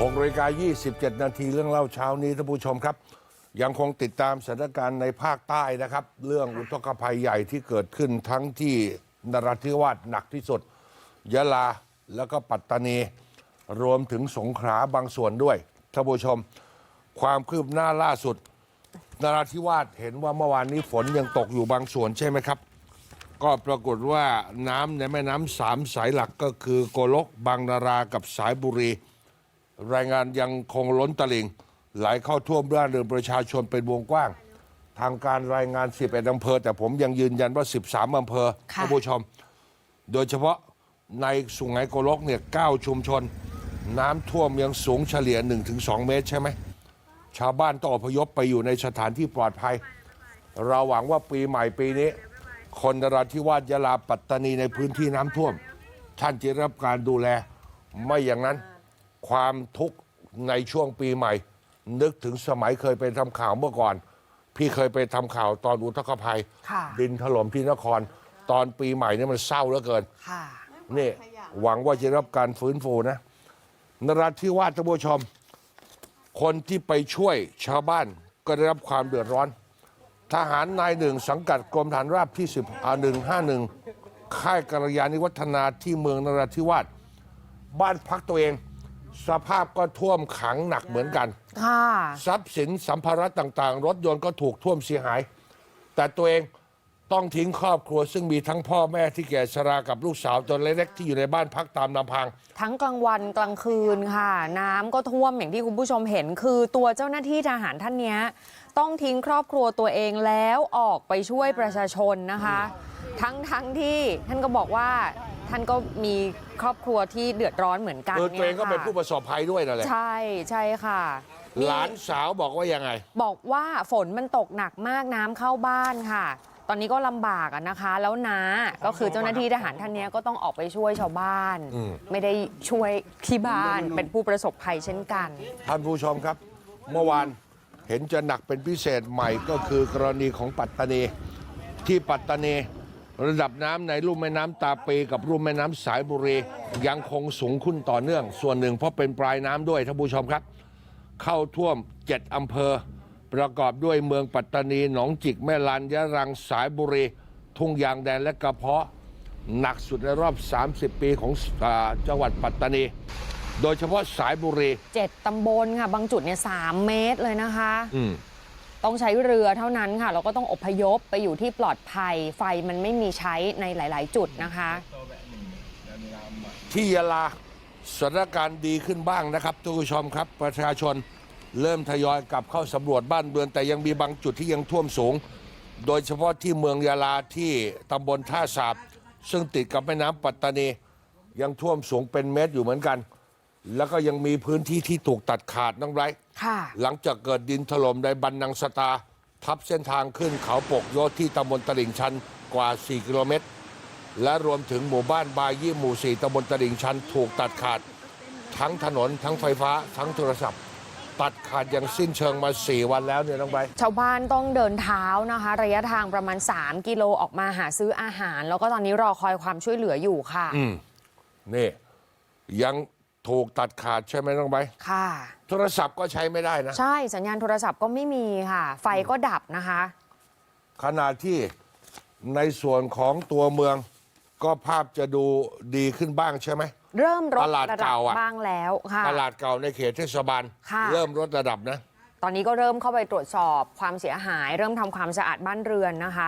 6นาฬิกา27 นาทีเรื่องเล่าเช้านี้ท่านผู้ชมครับ ยังคงติดตามสถานการณ์ในภาคใต้นะครับ เรื่องอุทกภัยใหญ่ที่เกิดขึ้นทั้งที่นราธิวาสหนักที่สุด ยะลาแล้วก็ปัตตานี รวมถึงสงขลาบางส่วนด้วยท่านผู้ชม ความคืบหน้าล่าสุด นราธิวาสเห็นว่าเมื่อวานนี้ฝนยังตกอยู่บางส่วนใช่ไหมครับ ก็ปรากฏว่าน้ำในแม่น้ำสามสายหลักก็คือโกลกบางนารากับสายบุรี รายงานยังคงล้นตลิ่งไหลเข้าท่วมบ้านเรือนประชาชนเป็นวงกว้าง ทางการรายงาน 11อำเภอ แต่ผมยังยืนยันว่า 13อำเภอค่ะท่านผู้ชม โดยเฉพาะในสุไหงโกลกเนี่ย9ชุมชน น้ำท่วมยังสูงเฉลี่ย 1-2 เมตรใช่ไหม ชาวบ้านต้องอพยพไปอยู่ในสถานที่ปลอดภัย เราหวังว่าปีใหม่ปีนี้ คนนราธิวาสยะลาปัตตานีในพื้นที่น้ำท่วม ท่านจะได้รับการดูแลไม่อย่างนั้น ความทุกข์ในช่วงปีใหม่ นึกถึงสมัยเคยไปทำข่าวเมื่อก่อน พี่เคยไปทำข่าวตอนอุทกภัย ค่ะ ดินถล่มที่นคร ตอนปีใหม่นี่มันเศร้าเหลือเกิน ค่ะ นี่ หวังว่าจะได้รับการฟื้นฟูนะนราธิวาสท่านผู้ชม คนที่ไปช่วยชาวบ้านก็ได้รับความเดือดร้อน ทหารนายหนึ่งสังกัดกรมฐานราบที่10อ่า151 ค่ายกัลยาณิวัฒนาที่เมืองนราธิวาสบ้านพักตัวเอง สภาพก็ท่วมขังหนักเหมือนกัน ค่ะ ทรัพย์สินสัมภาระต่างๆ รถยนต์ก็ถูกท่วมเสียหาย แต่ตัวเองต้องทิ้งครอบครัว ซึ่งมีทั้งพ่อแม่ที่แก่ชรากับลูกสาวตัวเล็กๆที่อยู่ในบ้านพักตามลำพัง ทั้งกลางวันกลางคืนค่ะ น้ำก็ท่วมอย่างที่คุณผู้ชมเห็น คือตัวเจ้าหน้าที่ทหารท่านเนี้ย ต้องทิ้งครอบครัวตัวเองแล้วออกไปช่วยประชาชนนะคะ ทั้งทั้งที่ท่านก็บอกว่า ท่านก็มีครอบครัวที่เดือดร้อนเหมือนกันคือตัวเองก็เป็นยค่ะผู้ประสบภัยด้วยนั่นแหละใช่ใช่ค่ะมีหลานสาวบอกว่ายังไง บอกว่าฝนมันตกหนักมากน้ำเข้าบ้านค่ะ ตอนนี้ก็ลำบากอะนะคะ แล้วน้าก็คือเจ้าหน้าที่ทหารท่านเนี้ยก็ต้องออกไปช่วยชาวบ้าน อืม ไม่ได้ช่วยที่บ้านเป็นผู้ประสบภัยเช่นกัน ท่านผู้ชมครับ เมื่อวานเห็นจะหนักเป็นพิเศษใหม่ก็คือกรณีของปัตตานี ที่ปัตตานี ระดับน้ำในลุ่มแม่น้ำตาปีกับลุ่มแม่น้ำสายบุรียังคงสูงขึ้นต่อเนื่อง ส่วนหนึ่งเพราะเป็นปลายน้ำด้วยท่านผู้ชมครับ เข้าท่วมเจ็ดอำเภอ ประกอบด้วยเมืองปัตตานีหนองจิกแม่ลานยะรังสายบุรี ทุ่งยางแดนและกระเพาะ หนักสุดในรอบ 30 ปีของอาจังหวัดปัตตานี โดยเฉพาะสายบุรีเจ็ดตำบลค่ะบางจุดเนี่ยสามเมตรเลยนะคะอืม ต้องใช้เรือเท่านั้นค่ะแล้วก็ต้องอพยพไปอยู่ที่ปลอดภัย ไฟมันไม่มีใช้ในหลาย ๆ จุดนะคะ ที่ยะลาสถานการณ์ดีขึ้นบ้างนะครับทุกผู้ชมครับ ประชาชนเริ่มทยอยกลับเข้าสำรวจบ้านเรือน แต่ยังมีบางจุดที่ยังท่วมสูง โดยเฉพาะที่เมืองยะลาที่ตำบลท่าสาบ ซึ่งติดกับแม่น้ำปัตตานียังท่วมสูงเป็นเมตรอยู่เหมือนกัน แล้วก็ยังมีพื้นที่ที่ถูกตัดขาดน้องไรค่ะ หลังจากเกิดดินถล่มในบันนังสตา ทับเส้นทางขึ้นเขาปกโยธที่ตำบลตลิ่งชันกว่า 4 กิโลเมตร และรวมถึงหมู่บ้านบายี่หมู่ 4ตำบลตลิ่งชันถูกตัดขาด ทั้งถนนทั้งไฟฟ้า ทั้งโทรศัพท์ ตัดขาดอย่างสิ้นเชิงมา 4 วันแล้วเนี่ยน้องใบร์ทชาวบ้านต้องเดินเท้านะคะ ระยะทางประมาณ 3 กิโลออกมาหาซื้ออาหาร แล้วก็ตอนนี้รอคอยความช่วยเหลืออยู่ค่ะอืมนี่ยัง ถูกตัดขาดใช่ไหมน้องใบร์ทค่ะ โทรศัพท์ก็ใช้ไม่ได้นะ ใช่สัญญาณโทรศัพท์ก็ไม่มีค่ะ ไฟก็ดับนะคะ ขณะที่ในส่วนของตัวเมือง ก็ภาพจะดูดีขึ้นบ้างใช่ไหม เริ่มลดตลาดระดับเก่าอะ บ้างแล้วค่ะ ตลาดเก่าในเขตเทศบาล ค่ะ เริ่มลดระดับนะ ตอนนี้ก็เริ่มเข้าไปตรวจสอบความเสียหาย เริ่มทำความสะอาดบ้านเรือนนะคะ